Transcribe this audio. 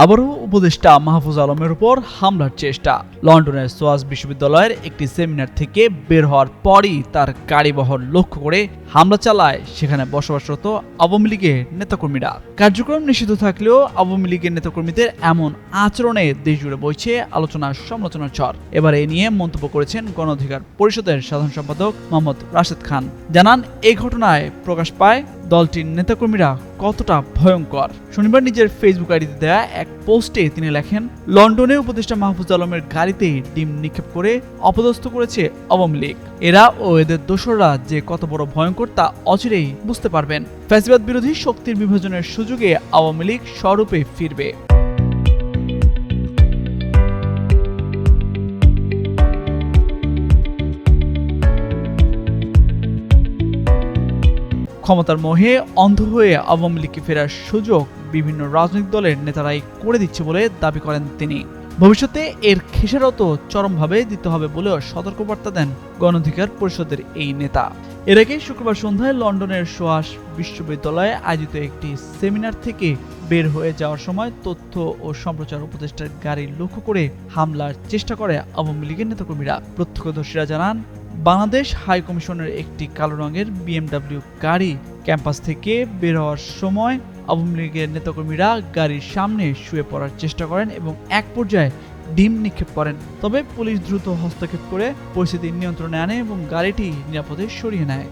আবারও উপদেষ্টা মাহফুজ আলমের উপর হামলার চেষ্টা। লন্ডনের সোয়াস বিশ্ববিদ্যালয়ের একটি সেমিনার থেকে বের হওয়ার পরই তার গাড়িবহর লক্ষ্য করে হামলা চালায় সেখানে বসবাসরত আওয়ামী লীগের নেতাকর্মীরা। কার্যক্রম নিষিদ্ধ থাকলেও আওয়ামী লীগের নেতাকর্মীদের এমন আচরণে দেশ জুড়ে বইছে আলোচনা সমালোচনার ঝড়। এবার এ নিয়ে মন্তব্য করেছেন গণ অধিকার পরিষদের সাধারণ সম্পাদক মোহাম্মদ রাশেদ খান। জানান এই ঘটনায় প্রকাশ পায় দলটির নেতাকর্মীরা কতটা ভয়ঙ্কর। শনিবার নিজের ফেসবুক আইডিতে দেয়া এক পোস্টে তিনি লেখেন, লন্ডনে উপদেষ্টা মাহফুজ আলমের গাড়িতে ডিম নিক্ষেপ করে অপদস্থ করেছে আওয়ামী লীগ। এরা ও এদের দোসররা যে কত বড় ভয়ঙ্কর তা অচিরেই বুঝতে পারবেন। ফ্যাসিবাদ বিরোধী শক্তির বিভাজনের সুযোগে আওয়ামী লীগ স্বরূপে ফিরবে। ক্ষমতার মোহে অন্ধ হয়ে আওয়ামী লীগকে ফেরার সুযোগ বিভিন্ন রাজনৈতিক দলের নেতারাই করে দিচ্ছে বলে দাবি করেন তিনি। ভবিষ্যতে এর খেসারত চরমভাবে দিতে হবে বলেও সতর্কবার্তা দেন গণঅধিকার পরিষদের এই নেতা। এর আগে শুক্রবার সন্ধ্যায় লন্ডনের সোয়াস বিশ্ববিদ্যালয়ে আয়োজিত একটি সেমিনার থেকে বের হয়ে যাওয়ার সময় তথ্য ও সম্প্রচার উপদেষ্টার গাড়ি লক্ষ্য করে হামলার চেষ্টা করে আওয়ামী লীগের নেতাকর্মীরা। প্রত্যক্ষদর্শীরা জানান বাংলাদেশ হাই কমিশনের একটি কালো রঙের বিএমডাব্লিউ গাড়ি ক্যাম্পাস থেকে বের হওয়ার সময় আওয়ামী লীগের নেতাকর্মীরা গাড়ির সামনে শুয়ে পড়ার চেষ্টা করেন এবং এক পর্যায়ে ডিম নিক্ষেপ করেন। তবে পুলিশ দ্রুত হস্তক্ষেপ করে পরিস্থিতি নিয়ন্ত্রণে আনে এবং গাড়িটি নিরাপদে সরিয়ে নেয়।